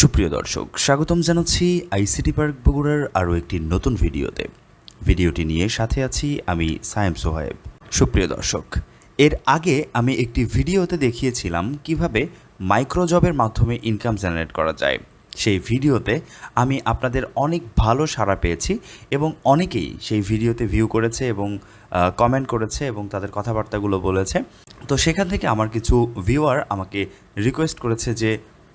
সুপ্রিয় দর্শক, স্বাগতম জানাচ্ছি আইসিটি পার্ক বগুড়ার আরও একটি নতুন ভিডিওতে। ভিডিওটি নিয়ে সাথে আছি আমি সায়েম সোহেব সুপ্রিয় দর্শক, এর আগে আমি একটি ভিডিওতে দেখিয়েছিলাম কীভাবে মাইক্রোজবের মাধ্যমে ইনকাম জেনারেট করা যায়। সেই ভিডিওতে আমি আপনাদের অনেক ভালো সাড়া পেয়েছি এবং অনেকেই সেই ভিডিওতে ভিউ করেছে এবং কমেন্ট করেছে এবং তাদের কথাবার্তাগুলো বলেছে। তো সেখান থেকে আমার কিছু ভিউয়ার আমাকে রিকোয়েস্ট করেছে যে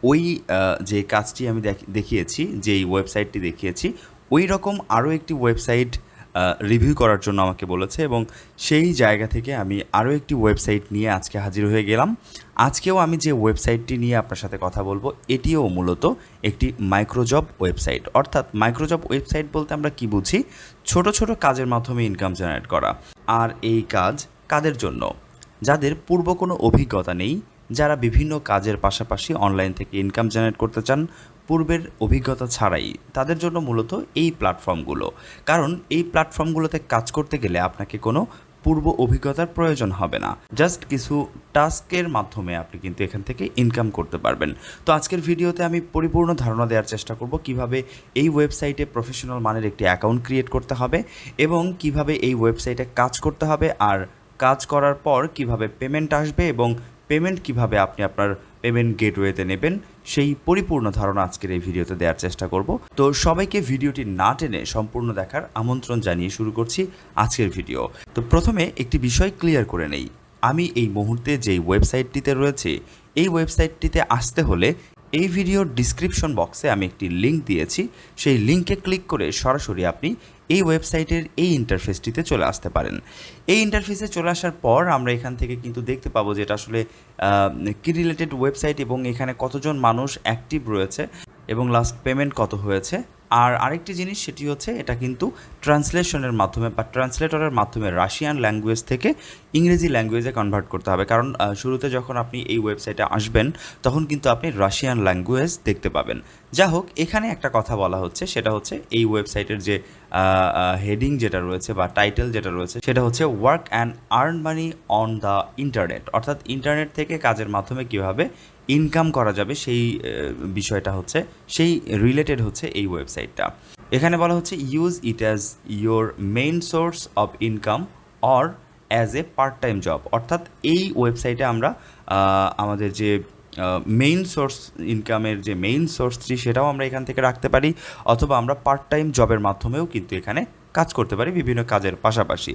ওই যে কাজটি আমি দেখ- দেখিয়েছি, যেই ওয়েবসাইটটি দেখিয়েছি, ওই রকম আরও একটি ওয়েবসাইট রিভিউ করার জন্য আমাকে বলেছে এবং সেই জায়গা থেকে আমি আরও একটি ওয়েবসাইট নিয়ে আজকে হাজির হয়ে গেলাম। আজকেও আমি যে ওয়েবসাইটটি নিয়ে আপনার সাথে কথা বলব, এটিও মূলত একটি মাইক্রোজব ওয়েবসাইট। অর্থাৎ মাইক্রোজব ওয়েবসাইট বলতে আমরা কি বুঝি? ছোট ছোট কাজের মাধ্যমে ইনকাম জেনারেট করা। আর এই কাজ কাদের জন্য? যাদের পূর্ব কোনো অভিজ্ঞতা নেই যারা বিভিন্ন কাজের পাশাপাশি অনলাইন থেকে ইনকাম জেনারেট করতে চান, পূর্বের অভিজ্ঞতা ছাড়াই তাদের জন্য মূলত এই প্ল্যাটফর্মগুলো কারণ এই প্ল্যাটফর্মগুলোতে কাজ করতে গেলে আপনাকে কোনো পূর্ব অভিজ্ঞতার প্রয়োজন হবে না। জাস্ট কিছু টাস্কের মাধ্যমে আপনি কিন্তু এখান থেকে ইনকাম করতে পারবেন। তো আজকের ভিডিওতে আমি পরিপূর্ণ ধারণা দেওয়ার চেষ্টা করব কীভাবে এই ওয়েবসাইটে প্রফেশনাল মানের একটি অ্যাকাউন্ট ক্রিয়েট করতে হবে এবং কীভাবে এই ওয়েবসাইটে কাজ করতে হবে আর কাজ করার পর কীভাবে পেমেন্ট আসবে এবং পেমেন্ট কীভাবে আপনি আপনার পেমেন্ট গেটওয়েতে নেবেন, সেই পরিপূর্ণ ধারণা আজকের এই ভিডিওতে দেওয়ার চেষ্টা করব। তো সবাইকে ভিডিওটি না টেনে সম্পূর্ণ দেখার আমন্ত্রণ জানিয়ে শুরু করছি আজকের ভিডিও তো প্রথমে একটি বিষয় ক্লিয়ার করে নেই। আমি এই মুহূর্তে যেই ওয়েবসাইটটিতে রয়েছে, এই ওয়েবসাইটটিতে আসতে হলে এই ভিডিওর ডিসক্রিপশন বক্সে আমি একটি লিঙ্ক দিয়েছি। সেই লিঙ্কে ক্লিক করে সরাসরি আপনি এই ওয়েবসাইটের এই ইন্টারফেসটিতে চলে আসতে পারেন। এই ইন্টারফেসে চলে আসার পর আমরা এখান থেকে কিন্তু দেখতে পাবো যে এটা আসলে কি রিলেটেড ওয়েবসাইট এবং এখানে কতজন মানুষ অ্যাক্টিভ রয়েছে এবং লাস্ট পেমেন্ট কত হয়েছে। আর আরেকটি জিনিস সেটি হচ্ছে এটা কিন্তু ট্রান্সলেশনের মাধ্যমে বা ট্রান্সলেটরের মাধ্যমে রাশিয়ান ল্যাঙ্গুয়েজ থেকে ইংরেজি ল্যাঙ্গুয়েজে কনভার্ট করতে হবে। কারণ শুরুতে যখন আপনি এই ওয়েবসাইটে আসবেন, তখন কিন্তু আপনি রাশিয়ান ল্যাঙ্গুয়েজ দেখতে পাবেন। যা হোক এখানে একটা কথা বলা হচ্ছে, সেটা হচ্ছে এই ওয়েবসাইটের যে হেডিং যেটা রয়েছে বা টাইটেল যেটা রয়েছে, সেটা হচ্ছে work and earn money on the internet অর্থাৎ ইন্টারনেট থেকে কাজের মাধ্যমে কীভাবে ইনকাম করা যাবে সেই বিষয়টা হচ্ছে, সেই রিলেটেড হচ্ছে এই ওয়েবসাইটটা এখানে বলা হচ্ছে use it as your main source of income or as a part time job অর্থাৎ এই ওয়েবসাইটে আমরা আমাদের যে মেইন সোর্স ইনকামের যে মেইন সোর্সটি সেটাও আমরা এখান থেকে রাখতে পারি। অথবা আমরা পার্ট টাইম জবের মাধ্যমেও কিন্তু এখানে কাজ করতে পারি বিভিন্ন কাজের পাশাপাশি।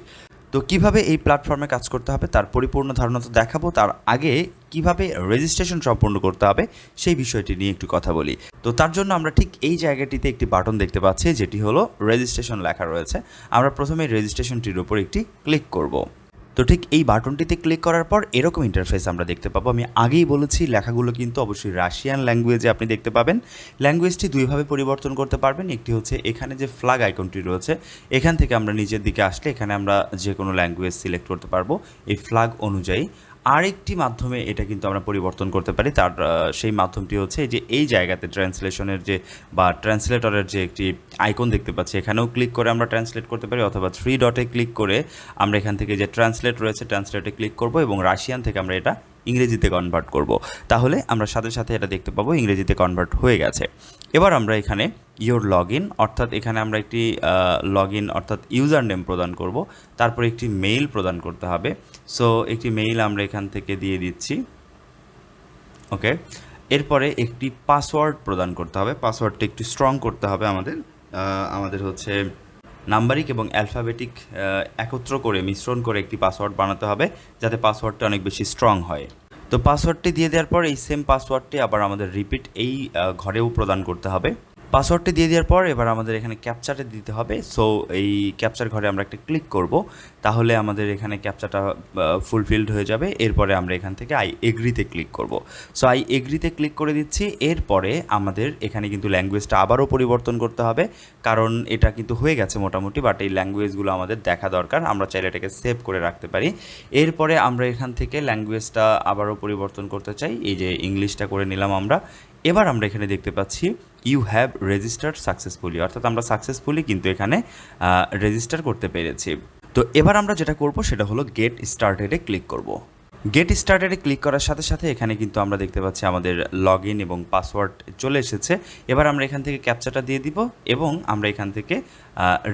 তো কীভাবে এই প্ল্যাটফর্মে কাজ করতে হবে, তার পরিপূর্ণ ধারণা তো দেখাবো। তার আগে কীভাবে রেজিস্ট্রেশন সম্পূর্ণ করতে হবে, সেই বিষয়টি নিয়ে একটু কথা বলি। তো তার জন্য আমরা ঠিক এই জায়গাটিতে একটি বাটন দেখতে পাচ্ছি, যেটি হলো রেজিস্ট্রেশন লেখা রয়েছে। আমরা প্রথমে রেজিস্ট্রেশনটির উপর একটি ক্লিক করব। তো ঠিক এই বাটনটিতে ক্লিক করার পর এরকম ইন্টারফেস আমরা দেখতে পাবো। আমি আগেই বলেছি, লেখাগুলো কিন্তু অবশ্যই রাশিয়ান ল্যাঙ্গুয়েজে আপনি দেখতে পাবেন। ল্যাঙ্গুয়েজটি দুইভাবে পরিবর্তন করতে পারবেন। একটি হচ্ছে এখানে যে ফ্লাগ আইকনটি রয়েছে, এখান থেকে আমরা নিজের দিকে আসলে এখানে আমরা যে কোনো ল্যাঙ্গুয়েজ সিলেক্ট করতে পারব। এই ফ্লাগ অনুযায়ী। আরেকটি মাধ্যমে এটা কিন্তু আমরা পরিবর্তন করতে পারি। তার সেই মাধ্যমটি হচ্ছে যে এই জায়গাতে ট্রান্সলেশনের যে বা ট্রান্সলেটরের যে একটি আইকন দেখতে পাচ্ছি, এখানেও ক্লিক করে আমরা ট্রান্সলেট করতে পারি অথবা থ্রি ডটে ক্লিক করে আমরা এখান থেকে যে ট্রান্সলেট রয়েছে, ট্রান্সলেটে ক্লিক করব এবং রাশিয়ান থেকে আমরা এটা ইংরেজিতে কনভার্ট করব। তাহলে আমরা সাথে সাথে এটা দেখতে পাবো, ইংরেজিতে কনভার্ট হয়ে গেছে। এবার আমরা এখানে ইওর লগ ইন অর্থাৎ এখানে আমরা একটি লগ ইন অর্থাৎ ইউজার নেম প্রদান করব। তারপর একটি মেইল প্রদান করতে হবে। সো একটি মেইল আমরা এখান থেকে দিয়ে দিচ্ছি। ওকে এরপরে একটি পাসওয়ার্ড প্রদান করতে হবে। পাসওয়ার্ডটা একটু স্ট্রং করতে হবে আমাদের। আমাদের হচ্ছে নাম্বারিক এবং অ্যালফাবেটিক একত্র করে, মিশ্রণ করে একটি পাসওয়ার্ড বানাতে হবে, যাতে পাসওয়ার্ডটা অনেক বেশি স্ট্রং হয়। তো পাসওয়ার্ডটি দিয়ে দেওয়ার পর এই সেম পাসওয়ার্ডটি আবার আমাদের রিপিট এই ঘরেও প্রদান করতে হবে। পাসওয়ার্ডটি দিয়ে দেওয়ার পর এবার আমাদের এখানে ক্যাপচারে দিতে হবে। সো এই ক্যাপচার ঘরে আমরা একটা ক্লিক করব। তাহলে আমাদের এখানে ক্যাপচারটা ফুলফিলড হয়ে যাবে। এরপরে আমরা এখান থেকে আই এগ্রিতে ক্লিক করব। সো আই এগ্রিতে ক্লিক করে দিচ্ছি। এরপরে আমাদের এখানে কিন্তু ল্যাঙ্গুয়েজটা আবারও পরিবর্তন করতে হবে। কারণ এটা কিন্তু হয়ে গেছে মোটামুটি বাট এই ল্যাঙ্গুয়েজগুলো আমাদের দেখা দরকার। আমরা চাইলে এটাকে সেভ করে রাখতে পারি। এরপরে আমরা এখান থেকে ল্যাঙ্গুয়েজটা আবারও পরিবর্তন করতে চাই। এই যে ইংলিশটা করে নিলাম আমরা। এবার আমরা এখানে দেখতে পাচ্ছি ইউ হ্যাভ রেজিস্টার্ড সাকসেসফুলি, অর্থাৎ আমরা সাকসেসফুলি কিন্তু এখানে রেজিস্টার করতে পেরেছি। তো এবার আমরা যেটা করব সেটা হলো গেট স্টার্টেডে ক্লিক করব। গেট স্টার্টারে ক্লিক করার সাথে সাথে এখানে কিন্তু আমরা দেখতে পাচ্ছি আমাদের লগ ইন এবং পাসওয়ার্ড চলে এসেছে। এবার আমরা এখান থেকে ক্যাপচাটা দিয়ে দিব এবং আমরা এখান থেকে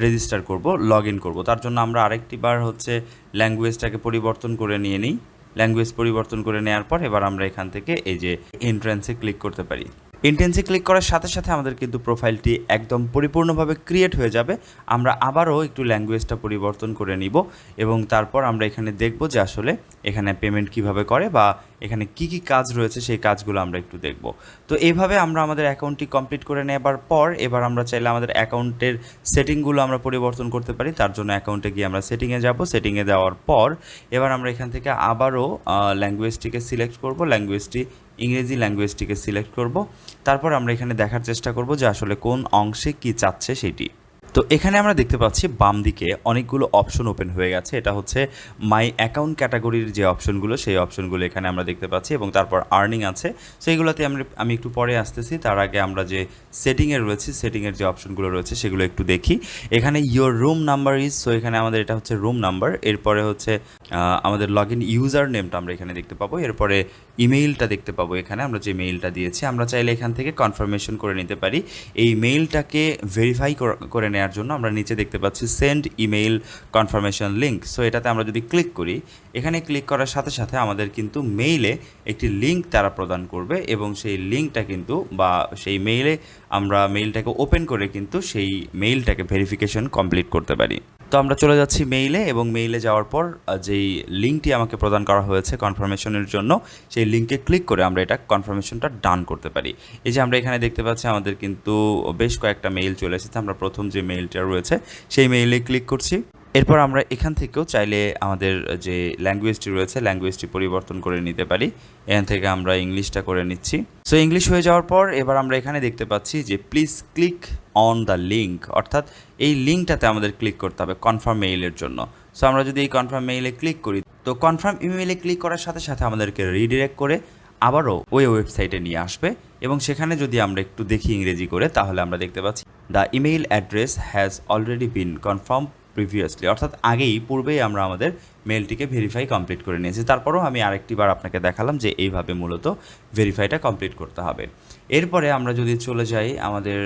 রেজিস্টার করব লগ ইন করব। তার জন্য আমরা আরেকটি বার হচ্ছে ল্যাঙ্গুয়েজটাকে পরিবর্তন করে নিয়ে নিই। ল্যাঙ্গুয়েজ পরিবর্তন করে নেওয়ার পর এবার আমরা এখান থেকে এই যে এন্ট্রান্সে ক্লিক করতে পারি। এন্ট্রেন্সে ক্লিক করার সাথে সাথে আমাদের কিন্তু প্রোফাইলটি একদম পরিপূর্ণভাবে ক্রিয়েট হয়ে যাবে। আমরা আবারও একটু ল্যাঙ্গুয়েজটা পরিবর্তন করে নিব এবং তারপর আমরা এখানে দেখব যে আসলে এখানে পেমেন্ট কীভাবে করে বা এখানে কি কি কাজ রয়েছে, সেই কাজগুলো আমরা একটু দেখব। তো এইভাবে আমরা আমাদের অ্যাকাউন্টটি কমপ্লিট করে নেবার পর এবার আমরা চাইলে আমাদের অ্যাকাউন্টের সেটিংগুলো আমরা পরিবর্তন করতে পারি। তার জন্য অ্যাকাউন্টে গিয়ে আমরা সেটিংয়ে যাব। সেটিংয়ে দেওয়ার পর এবার আমরা এখান থেকে আবারও ল্যাঙ্গুয়েজটিকে সিলেক্ট করব। ল্যাঙ্গুয়েজটি ইংরেজি ল্যাঙ্গুয়েজটিকে সিলেক্ট করব। তারপর আমরা এখানে দেখার চেষ্টা করব যে আসলে কোন অংশে কি চাচ্ছে সেটি। তো এখানে আমরা দেখতে পাচ্ছি বাম দিকে অনেকগুলো অপশন ওপেন হয়ে গেছে। এটা হচ্ছে মাই অ্যাকাউন্ট ক্যাটাগরির যে অপশনগুলো সেই অপশনগুলো এখানে আমরা দেখতে পাচ্ছি এবং তারপর আর্নিং আছে। সো এইগুলোতে আমরা, আমি একটু পরে আসতেছি। তার আগে আমরা যে সেটিংয়ে রয়েছে সেটিংয়ের যে অপশনগুলো রয়েছে, সেগুলো একটু দেখি। এখানে your room number is so এখানে আমাদের এটা হচ্ছে রুম নাম্বার এরপরে হচ্ছে আমাদের লগ ইন ইউজার নেমটা আমরা এখানে দেখতে পাবো। এরপরে ইমেইলটা দেখতে পাবো এখানে, আমরা যে মেইলটা দিয়েছি। আমরা চাইলে এখান থেকে কনফার্মেশন করে নিতে পারি। এই মেইলটাকে ভেরিফাই করে নেওয়ার জন্য আমরা নিচে দেখতে পাচ্ছি send email confirmation link. So এটাতে আমরা যদি ক্লিক করি, এখানে ক্লিক করার সাথে সাথে আমাদের কিন্তু মেইলে একটি লিঙ্ক তারা প্রদান করবে এবং সেই লিঙ্কটা কিন্তু বা সেই মেইলে আমরা মেইলটাকে ওপেন করে কিন্তু সেই মেইলটাকে ভেরিফিকেশন কমপ্লিট করতে পারি। তো আমরা চলে যাচ্ছি মেইলে এবং মেইলে যাওয়ার পর যেই লিঙ্কটি আমাকে প্রদান করা হয়েছে কনফার্মেশনের জন্য, সেই লিঙ্কে ক্লিক করে আমরা এটা কনফার্মেশনটা ডান করতে পারি। এই যে আমরা এখানে দেখতে পাচ্ছি, আমাদের কিন্তু বেশ কয়েকটা মেইল চলে এসেছে। আমরা প্রথম যে মেইলটা রয়েছে, সেই মেইলে ক্লিক করছি। এরপর আমরা এখান থেকেও চাইলে আমাদের যে ল্যাঙ্গুয়েজটি রয়েছে ল্যাঙ্গুয়েজটি পরিবর্তন করে নিতে পারি। এখান থেকে আমরা ইংলিশটা করে নিচ্ছি। সো ইংলিশ হয়ে যাওয়ার পর, এবার আমরা এখানে দেখতে পাচ্ছি যে please click on the link অর্থাৎ এই লিঙ্কটাতে আমাদের ক্লিক করতে হবে কনফার্ম মেইলের জন্য। সো আমরা যদি এই কনফার্ম মেইলে ক্লিক করি, তো কনফার্ম ইমেইলে ক্লিক করার সাথে সাথে আমাদেরকে রিডিরেক্ট করে আবারও ওই ওয়েবসাইটে নিয়ে আসবে। এবং সেখানে যদি আমরা একটু দেখি ইংরেজি করে, তাহলে আমরা দেখতে পাচ্ছি the email address has already been confirm previously অর্থাৎ আগেই, পূর্বেই আমরা আমাদের মেলটিকে ভেরিফাই কমপ্লিট করে নিয়েছি। তারপরেও আমি আরেকটি বার আপনাকে দেখালাম যে এইভাবে মূলত ভেরিফাইটা কমপ্লিট করতে হবে। এরপরে আমরা যদি চলে যাই আমাদের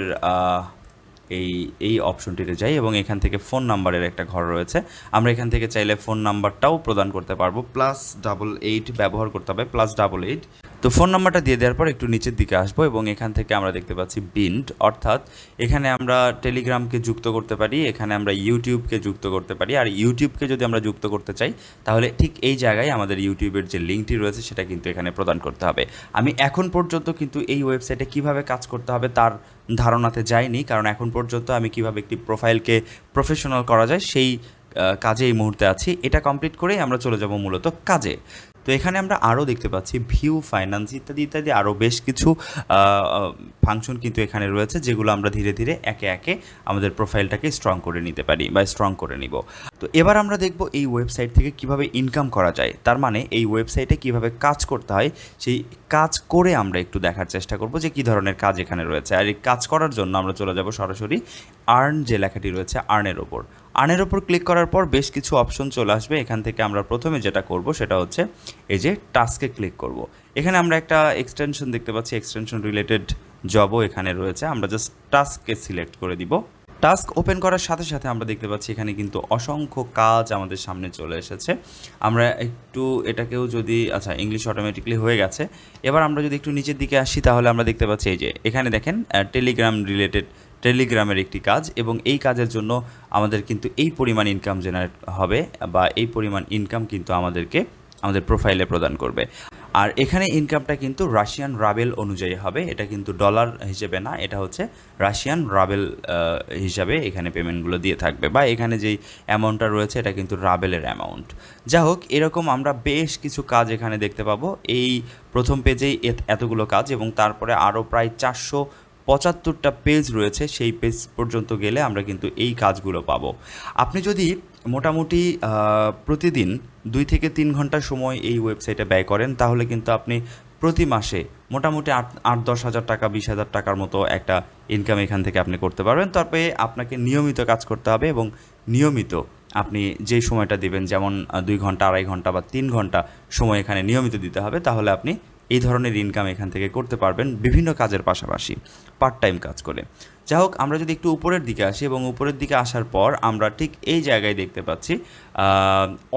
এই এই অপশনটিতে যাই এবং এখান থেকে ফোন নাম্বারের একটা ঘর রয়েছে। আমরা এখান থেকে চাইলে ফোন নাম্বারটাও প্রদান করতে পারব। প্লাস ডাবল এইট ব্যবহার করতে হবে। প্লাস ডাবল এইট তো ফোন নাম্বারটা দিয়ে দেওয়ার পর একটু নিচের দিকে আসব এবং এখান থেকে আমরা দেখতে পাচ্ছি বিন্ড অর্থাৎ এখানে আমরা টেলিগ্রামকে যুক্ত করতে পারি, এখানে আমরা ইউটিউবকে যুক্ত করতে পারি। আর ইউটিউবকে যদি আমরা যুক্ত করতে চাই, তাহলে ঠিক এই জায়গায় আমাদের ইউটিউবের যে লিঙ্কটি রয়েছে, সেটা কিন্তু এখানে প্রদান করতে হবে। আমি এখন পর্যন্ত কিন্তু এই ওয়েবসাইটে কীভাবে কাজ করতে হবে তার ধারণাতে যাইনি, কারণ এখন পর্যন্ত আমি কীভাবে একটি প্রোফাইলকে প্রফেশনাল করা যায়, সেই কাজে এই মুহূর্তে আছি। এটা কমপ্লিট করেই আমরা চলে যাব মূলত কাজে। তো এখানে আমরা আরও দেখতে পাচ্ছি ভিউ ফাইন্যান্স ইত্যাদি ইত্যাদি, আরও বেশ কিছু ফাংশন কিন্তু এখানে রয়েছে, যেগুলো আমরা ধীরে ধীরে একে একে আমাদের প্রোফাইলটাকে স্ট্রং করে নিতে পারি বা স্ট্রং করে নিব। তো এবার আমরা দেখব এই ওয়েবসাইট থেকে কীভাবে ইনকাম করা যায়। তার মানে এই ওয়েবসাইটে কীভাবে কাজ করতে হয়, সেই কাজ করে আমরা একটু দেখার চেষ্টা করব যে কী ধরনের কাজ এখানে রয়েছে। আর এই কাজ করার জন্য আমরা চলে যাব সরাসরি আর্ন যে লেখাটি রয়েছে আর্নের ওপর। আর্নের ওপর ক্লিক করার পর বেশ কিছু অপশন চলে আসবে। এখান থেকে আমরা প্রথমে যেটা করব সেটা হচ্ছে এই যে টাস্কে ক্লিক করব। এখানে আমরা একটা এক্সটেনশন দেখতে পাচ্ছি এক্সটেনশন রিলেটেড জবও এখানে রয়েছে। আমরা জাস্ট টাস্ককে সিলেক্ট করে দিব। টাস্ক ওপেন করার সাথে সাথে আমরা দেখতে পাচ্ছি এখানে কিন্তু অসংখ্য কাজ আমাদের সামনে চলে এসেছে। আমরা একটু এটাকেও যদি আচ্ছা ইংলিশ অটোমেটিকলি হয়ে গেছে। এবার আমরা যদি একটু নিচের দিকে আসি, তাহলে আমরা দেখতে পাচ্ছি এই যে, এখানে দেখেন টেলিগ্রাম রিলেটেড টেলিগ্রামের একটি কাজ এবং এই কাজের জন্য আমাদের কিন্তু এই পরিমাণ ইনকাম জেনারেট হবে বা এই পরিমাণ ইনকাম কিন্তু আমাদেরকে আমাদের প্রোফাইলে প্রদান করবে। আর এখানে ইনকামটা কিন্তু রাশিয়ান রাবেল অনুযায়ী হবে। এটা কিন্তু ডলার হিসেবে না, এটা হচ্ছে রাশিয়ান রাবেল হিসাবে এখানে পেমেন্টগুলো দিয়ে থাকবে বা এখানে যেই অ্যামাউন্টটা রয়েছে এটা কিন্তু রাবেলের অ্যামাউন্ট যা হোক, এরকম আমরা বেশ কিছু কাজ এখানে দেখতে পাবো। এই প্রথম পেজেই এত- এতগুলো কাজ এবং তারপরে আরও প্রায় চারশো পঁচাত্তরটা পেজ রয়েছে, সেই পেজ পর্যন্ত গেলে আমরা কিন্তু এই কাজগুলো পাবো। আপনি যদি মোটামুটি প্রতিদিন দুই থেকে তিন ঘণ্টা সময় এই ওয়েবসাইটে ব্যয় করেন, তাহলে কিন্তু আপনি প্রতি মাসে মোটামুটি আট আট, দশ হাজার টাকা, বিশ হাজার টাকার মতো একটা ইনকাম এখান থেকে আপনি করতে পারবেন। তারপরে আপনাকে নিয়মিত কাজ করতে হবে এবং নিয়মিত আপনি যেই সময়টা দিবেন, যেমন দুই ঘণ্টা, আড়াই ঘণ্টা বা তিন ঘণ্টা সময় এখানে নিয়মিত দিতে হবে, তাহলে আপনি এই ধরনের ইনকাম এখান থেকে করতে পারবেন বিভিন্ন কাজের পাশাপাশি পার্ট টাইম কাজ করে। যাই হোক, আমরা যদি একটু উপরের দিকে আসি এবং উপরের দিকে আসার পর আমরা ঠিক এই জায়গায় দেখতে পাচ্ছি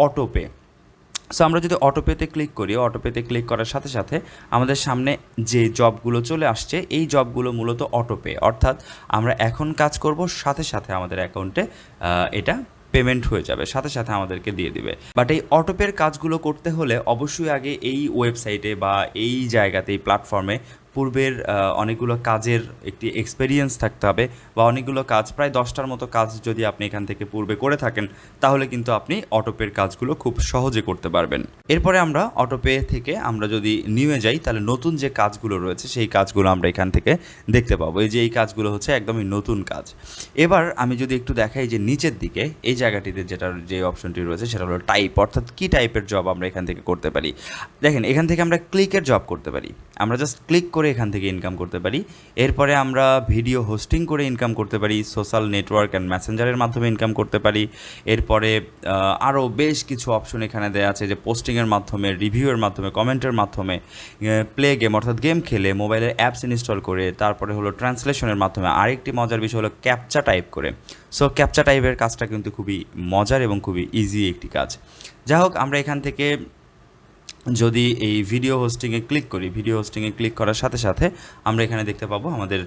অটোপে সো আমরা যদি অটোপেতে ক্লিক করি অটোপেতে ক্লিক করার সাথে সাথে আমাদের সামনে যে জবগুলো চলে আসছে, এই জবগুলো মূলত অটোপে অর্থাৎ আমরা এখন কাজ করব, সাথে সাথে আমাদের অ্যাকাউন্টে এটা পেমেন্ট হয়ে যাবে, সাথে সাথে আমাদেরকে দিয়ে দিবে। বাট এই অটোপের কাজগুলো করতে হলে অবশ্যই আগে এই ওয়েবসাইটে বা এই জায়গাতে, এই প্ল্যাটফর্মে পূর্বের অনেকগুলো কাজের একটি এক্সপেরিয়েন্স থাকতে হবে বা অনেকগুলো কাজ, প্রায় দশটার মতো কাজ যদি আপনি এখান থেকে পূর্বে করে থাকেন, তাহলে কিন্তু আপনি অটোপের কাজগুলো খুব সহজে করতে পারবেন। এরপরে আমরা অটোপে থেকে আমরা যদি নিয়ে যাই, তাহলে নতুন যে কাজগুলো রয়েছে, সেই কাজগুলো আমরা এখান থেকে দেখতে পাবো। এই যে এই কাজগুলো হচ্ছে একদমই নতুন কাজ। এবার আমি যদি একটু দেখাই যে নিচের দিকে, এই জায়গাটিতে যেটা যে অপশনটি রয়েছে, সেটা হলো টাইপ অর্থাৎ কী টাইপের জব আমরা এখান থেকে করতে পারি। দেখেন, এখান থেকে আমরা ক্লিকের জব করতে পারি। আমরা জাস্ট ক্লিক করে এখান থেকে ইনকাম করতে পারি। এরপরে আমরা ভিডিও হোস্টিং করে ইনকাম করতে পারি সোশ্যাল নেটওয়ার্ক অ্যান্ড ম্যাসেঞ্জারের মাধ্যমে ইনকাম করতে পারি। এরপরে আরও বেশ কিছু অপশন এখানে দেওয়া আছে যে পোস্টিংয়ের মাধ্যমে রিভিউয়ের মাধ্যমে কমেন্টের মাধ্যমে প্লে গেম অর্থাৎ গেম খেলে মোবাইলের অ্যাপস ইনস্টল করে, তারপরে হলো ট্রান্সলেশনের মাধ্যমে আরেকটি মজার বিষয় হলো ক্যাপচা টাইপ করে। সো ক্যাপচা টাইপের কাজটা কিন্তু খুবই মজার এবং খুবই ইজি একটি কাজ। যাই হোক, আমরা এখান থেকে যদি এই ভিডিও হোস্টিংয়ে ক্লিক করি ভিডিও হোস্টিংয়ে ক্লিক করার সাথে সাথে আমরা এখানে দেখতে পাবো আমাদের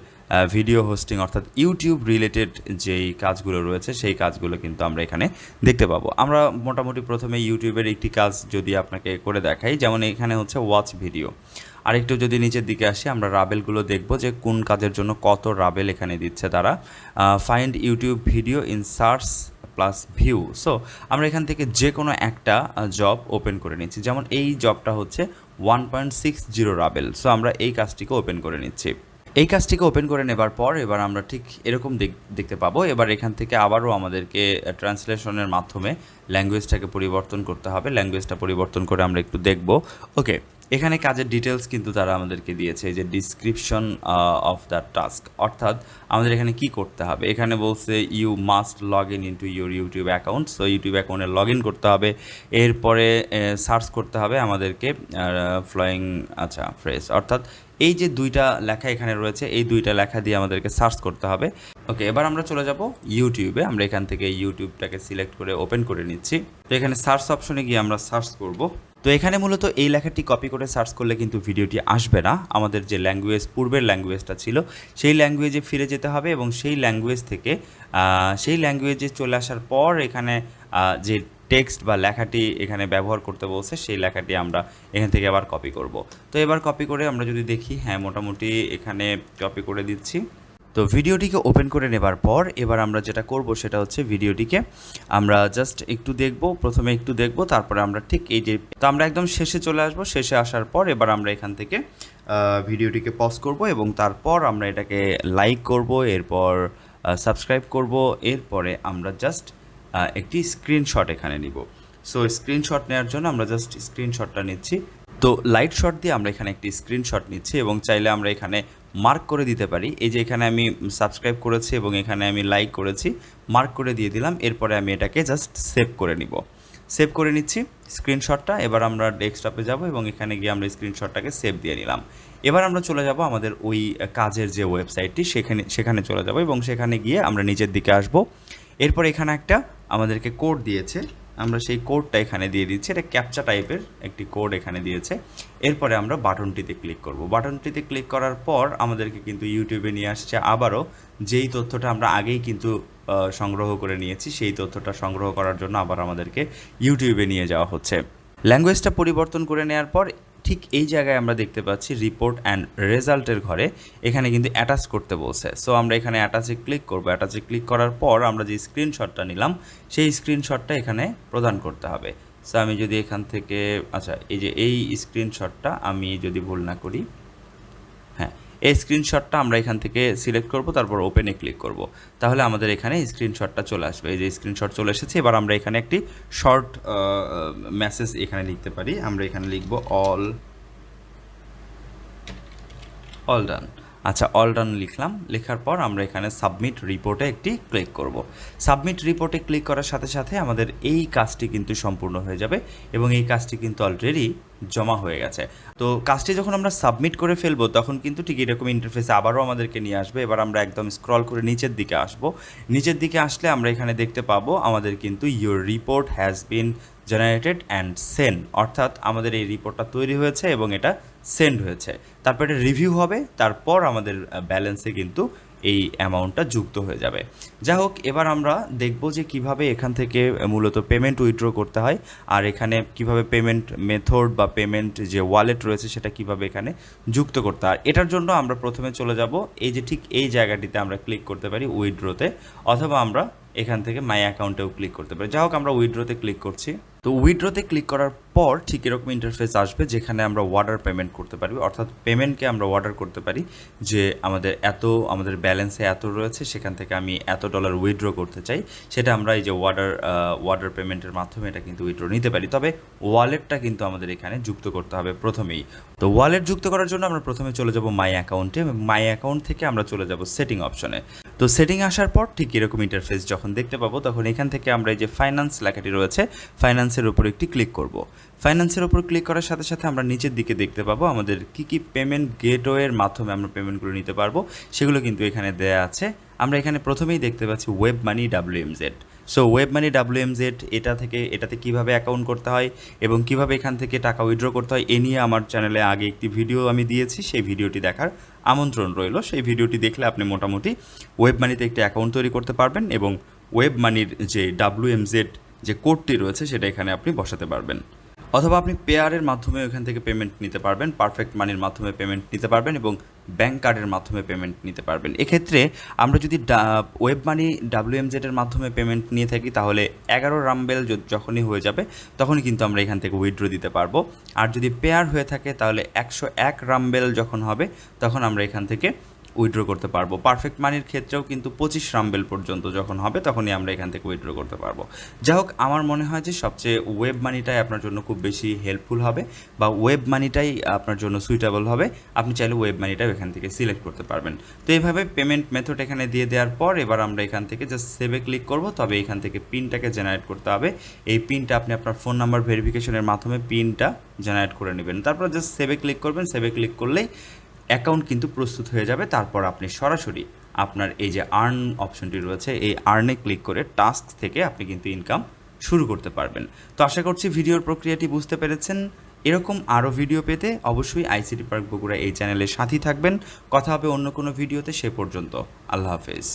ভিডিও হোস্টিং অর্থাৎ ইউটিউব রিলেটেড যেই কাজগুলো রয়েছে, সেই কাজগুলো কিন্তু আমরা এখানে দেখতে পাবো। আমরা মোটামুটি প্রথমে ইউটিউবের একটি কাজ যদি আপনাকে করে দেখাই, যেমন এখানে হচ্ছে ওয়াচ ভিডিও আরেকটু যদি নিচের দিকে আসি, আমরা রাবেলগুলো দেখব যে কোন কাজের জন্য কত রাবেল এখানে দিচ্ছে তারা। Find YouTube video in search plus view so আমরা এখান থেকে যে কোনো একটা জব ওপেন করে নিচ্ছি। যেমন এই জবটা হচ্ছে one point six zero rouble so আমরা এই কাজটিকে ওপেন করে নিচ্ছি। এই কাজটিকে ওপেন করে নেবার পর এবার আমরা ঠিক এরকম দেখ- দেখতে পাবো। এবার এখান থেকে আবারও আমাদেরকে ট্রান্সলেশনের মাধ্যমে ল্যাঙ্গুয়েজটাকে পরিবর্তন করতে হবে। ল্যাঙ্গুয়েজটা পরিবর্তন করে আমরা একটু দেখব। ওকে এখানে কাজের ডিটেলস কিন্তু তারা আমাদেরকে দিয়েছে যে ডিসক্রিপশন অফ দ্য টাস্ক অর্থাৎ আমাদের এখানে কি করতে হবে? এখানে বলছে you must log in into your YouTube account so YouTube অ্যাকাউন্টে লগ ইন করতে হবে। এরপরে সার্চ করতে হবে আমাদেরকে ফ্লোয়িং আচ্ছা ফ্রেশ অর্থাৎ এই যে দুইটা লেখা এখানে রয়েছে, এই দুইটা লেখা দিয়ে আমাদেরকে সার্চ করতে হবে। ওকে এবার আমরা চলে যাব ইউটিউবে আমরা এখান থেকে ইউটিউবটাকে সিলেক্ট করে ওপেন করে নিচ্ছি। তো এখানে সার্চ অপশনে গিয়ে আমরা সার্চ করব। তো এখানে মূলত এই লেখাটি কপি করে সার্চ করলে কিন্তু ভিডিওটি আসবে না। আমাদের যে ল্যাঙ্গুয়েজ পূর্বের ল্যাঙ্গুয়েজটা ছিল, সেই ল্যাঙ্গুয়েজে ফিরে যেতে হবে এবং সেই ল্যাঙ্গুয়েজ থেকে সেই ল্যাঙ্গুয়েজে চলে আসার পর এখানে যে টেক্সট বা লেখাটি এখানে ব্যবহার করতে বলছে, সেই লেখাটি আমরা এখান থেকে আবার কপি করব। তো এবার কপি করে আমরা যদি দেখি হ্যাঁ মোটামুটি এখানে কপি করে দিচ্ছি। তো ভিডিওটিকে ওপেন করে নেবার পর এবার আমরা যেটা করব সেটা হচ্ছে ভিডিওটিকে আমরা জাস্ট একটু দেখব, প্রথমে একটু দেখব, তারপরে আমরা ঠিক এই যে তো আমরা একদম শেষে চলে আসব। শেষে আসার পর এবার আমরা এখান থেকে ভিডিওটিকে পজ করব এবং তারপর আমরা এটাকে লাইক করব, এরপর সাবস্ক্রাইব করব, এরপরে আমরা জাস্ট একটি স্ক্রিনশট এখানে নিব। সো স্ক্রিনশট নেওয়ার জন্য আমরা জাস্ট স্ক্রিনশটটা নিচ্ছি। তো লাইট শট দিয়ে আমরা এখানে একটি স্ক্রিনশট নিচ্ছি এবং চাইলে আমরা এখানে মার্ক করে দিতে পারি। এই যে এখানে আমি সাবস্ক্রাইব করেছি এবং এখানে আমি লাইক করেছি মার্ক করে দিয়ে দিলাম, এরপরে আমি এটাকে জাস্ট সেভ করে নিব। সেভ করে নিচ্ছি স্ক্রিনশটটা এবার আমরা ডেস্কটপে যাব এবং এখানে গিয়ে আমরা স্ক্রিনশটটাকে সেভ দিয়ে নিলাম। এবার আমরা চলে যাব আমাদের ওই কাজের যে ওয়েবসাইটটি সেখানে সেখানে চলে যাব এবং সেখানে গিয়ে আমরা নিচের দিকে আসব। এরপর এখানে একটা আমাদেরকে কোড দিয়েছে আমরা সেই কোডটা এখানে দিয়ে দিচ্ছি। এটা ক্যাপচা টাইপের একটি কোড এখানে দিয়েছে। এরপরে আমরা বাটনটিতে ক্লিক করব। বাটনটিতে ক্লিক করার পর আমাদেরকে কিন্তু ইউটিউবে নিয়ে আসছে। আবারও যেই তথ্যটা আমরা আগেই কিন্তু সংগ্রহ করে নিয়েছি, সেই তথ্যটা সংগ্রহ করার জন্য আবার আমাদেরকে ইউটিউবে নিয়ে যাওয়া হচ্ছে। ল্যাঙ্গুয়েজটা পরিবর্তন করে নেওয়ার পর ঠিক এই জায়গায় আমরা দেখতে পাচ্ছি রিপোর্ট অ্যান্ড রেজাল্টের ঘরে এখানে কিন্তু অ্যাটাচ করতে বলছে। সো আমরা এখানে অ্যাটাচে ক্লিক করব। অ্যাটাচে ক্লিক করার পর আমরা যে স্ক্রিনশটটা নিলাম, সেই স্ক্রিনশটটা এখানে প্রদান করতে হবে। সো আমি যদি এখান থেকে আচ্ছা এই যে এই স্ক্রিনশটটা আমি যদি ভুল না করি এই স্ক্রিনশটটা আমরা এখান থেকে সিলেক্ট করব, তারপর ওপেনে ক্লিক করব। তাহলে আমাদের এখানে স্ক্রিনশটটা চলে আসবে। এই যে স্ক্রিনশট চলে এসেছে, এবার আমরা এখানে একটি শর্ট মেসেজ এখানে লিখতে পারি। আমরা এখানে লিখব অল অল ডান আচ্ছা অল ডান লিখলাম। লেখার পর আমরা এখানে সাবমিট রিপোর্টে একটি ক্লিক করব। সাবমিট রিপোর্টে ক্লিক করার সাথে সাথে আমাদের এই কাজটি কিন্তু সম্পূর্ণ হয়ে যাবে এবং এই কাজটি কিন্তু অলরেডি জমা হয়ে গেছে। তো কাজটি যখন আমরা সাবমিট করে ফেলব, তখন কিন্তু ঠিক এরকম ইন্টারফেসে আবারও আমাদেরকে নিয়ে আসবে। এবার আমরা একদম স্ক্রল করে নিচের দিকে আসব। নিচের দিকে আসলে আমরা এখানে দেখতে পাবো আমাদের কিন্তু your report has been generated and send অর্থাৎ আমাদের এই রিপোর্টটা তৈরি হয়েছে এবং এটা সেন্ড হয়েছে। তারপর এটা রিভিউ হবে, তারপর আমাদের ব্যালেন্সে কিন্তু এই অ্যামাউন্টটা যুক্ত হয়ে যাবে। যাই হোক, এবার আমরা দেখব যে কীভাবে এখান থেকে মূলত পেমেন্ট উইথড্র করতে হয়, আর এখানে কীভাবে পেমেন্ট মেথড বা পেমেন্ট যে ওয়ালেট রয়েছে সেটা কীভাবে এখানে যুক্ত করতে হয়। এটার জন্য আমরা প্রথমে চলে যাব। এই যে ঠিক এই জায়গাটিতে আমরা ক্লিক করতে পারি উইথড্রোতে অথবা আমরা এখান থেকে মাই অ্যাকাউন্টেও ক্লিক করতে পারি। যা হোক, আমরা উইথড্রোতে ক্লিক করছি। তো উইড্রোতে ক্লিক করার পর ঠিক এরকম ইন্টারফেস আসবে যেখানে আমরা ওয়ার্ডার পেমেন্ট করতে পারি। অর্থাৎ পেমেন্টকে আমরা অর্ডার করতে পারি যে আমাদের এত, আমাদের ব্যালেন্সে এত রয়েছে, সেখান থেকে আমি এত ডলার উইথড্র করতে চাই। সেটা আমরা এই যে ওয়ার্ডার ওয়ার্ডার পেমেন্টের মাধ্যমে এটা কিন্তু উইড্রো নিতে পারি। তবে ওয়ালেটটা কিন্তু আমাদের এখানে যুক্ত করতে হবে প্রথমেই। তো ওয়ালেট যুক্ত করার জন্য আমরা প্রথমে চলে যাব মাই অ্যাকাউন্টে মাই অ্যাকাউন্ট থেকে আমরা চলে যাব সেটিং অপশনে তো সেটিং আসার পর ঠিক এরকম ইন্টারফেস যখন দেখতে পাবো, তখন এখান থেকে আমরা এই যে ফাইন্যান্স লেখাটি রয়েছে ফাইন্যান্সের উপর একটি ক্লিক করব। ফাইন্যান্সের উপর ক্লিক করার সাথে সাথে আমরা নিচের দিকে দেখতে পাবো আমাদের কী কী পেমেন্ট গেটওয়ের মাধ্যমে আমরা পেমেন্টগুলো নিতে পারব। সেগুলো কিন্তু এখানে দেয়া আছে। আমরা এখানে প্রথমেই দেখতে পাচ্ছি web money WMZ so web money W M Z এটা থেকে, এটাতে কীভাবে অ্যাকাউন্ট করতে হয় এবং কীভাবে এখান থেকে টাকা উইথড্র করতে হয়, এ নিয়ে আমার চ্যানেলে আগে একটি ভিডিও আমি দিয়েছি, সেই ভিডিওটি দেখার আমন্ত্রণ রইল। সেই ভিডিওটি দেখলে আপনি মোটামুটি ওয়েব মানিতে একটি অ্যাকাউন্ট তৈরি করতে পারবেন এবং ওয়েব মানির যে ডাব্লিউ এম জেড যে কোডটি রয়েছে, সেটা এখানে আপনি বসাতে পারবেন। অথবা আপনি পেয়ারের মাধ্যমে ওখান থেকে পেমেন্ট নিতে পারবেন পারফেক্ট মানির মাধ্যমে পেমেন্ট নিতে পারবেন এবং ব্যাঙ্ক কার্ডের মাধ্যমে পেমেন্ট নিতে পারবেন। এক্ষেত্রে আমরা যদি ওয়েব মানি ডাব্লিউএমজেডের মাধ্যমে পেমেন্ট নিয়ে থাকি, তাহলে এগারো রামবেল যখনই হয়ে যাবে, তখনই কিন্তু আমরা এখান থেকে উইথড্র দিতে পারব। আর যদি পেয়ার হয়ে থাকে, তাহলে একশো এক রামবেল যখন হবে, তখন আমরা এখান থেকে উইথড্র করতে পারব। পারফেক্ট মানির ক্ষেত্রেও কিন্তু পঁচিশ রামবেল পর্যন্ত যখন হবে, তখনই আমরা এখান থেকে উইথড্র করতে পারব। যাই হোক, আমার মনে হয় যে সবচেয়ে ওয়েব মানিটাই আপনার জন্য খুব বেশি হেল্পফুল হবে বা ওয়েব মানিটাই আপনার জন্য সুইটেবল হবে। আপনি চাইলে ওয়েব মানিটাও এখান থেকে সিলেক্ট করতে পারবেন। তো এইভাবে পেমেন্ট মেথড এখানে দিয়ে দেওয়ার পর এবার আমরা এখান থেকে জাস্ট সেভে ক্লিক করব। তবে এখান থেকে পিনটাকে জেনারেট করতে হবে। এই পিনটা আপনি আপনার ফোন নাম্বার ভেরিফিকেশনের মাধ্যমে পিনটা জেনারেট করে নেবেন। তারপর জাস্ট সেভে ক্লিক করবেন। সেভে ক্লিক করলেই অ্যাকাউন্ট কিন্তু প্রস্তুত হয়ে যাবে। তারপর আপনি সরাসরি আপনার এই যে আর্ন অপশনটি রয়েছে, এই আর্নে ক্লিক করে টাস্ক থেকে আপনি কিন্তু ইনকাম শুরু করতে পারবেন। তো আশা করছি ভিডিওর প্রক্রিয়াটি বুঝতে পেরেছেন। এরকম আরও ভিডিও পেতে অবশ্যই আইসিটি পার্ক বগুড়া এই চ্যানেলের সাথেই থাকবেন। কথা হবে অন্য কোনো ভিডিওতে সে পর্যন্ত। আল্লাহ হাফেজ।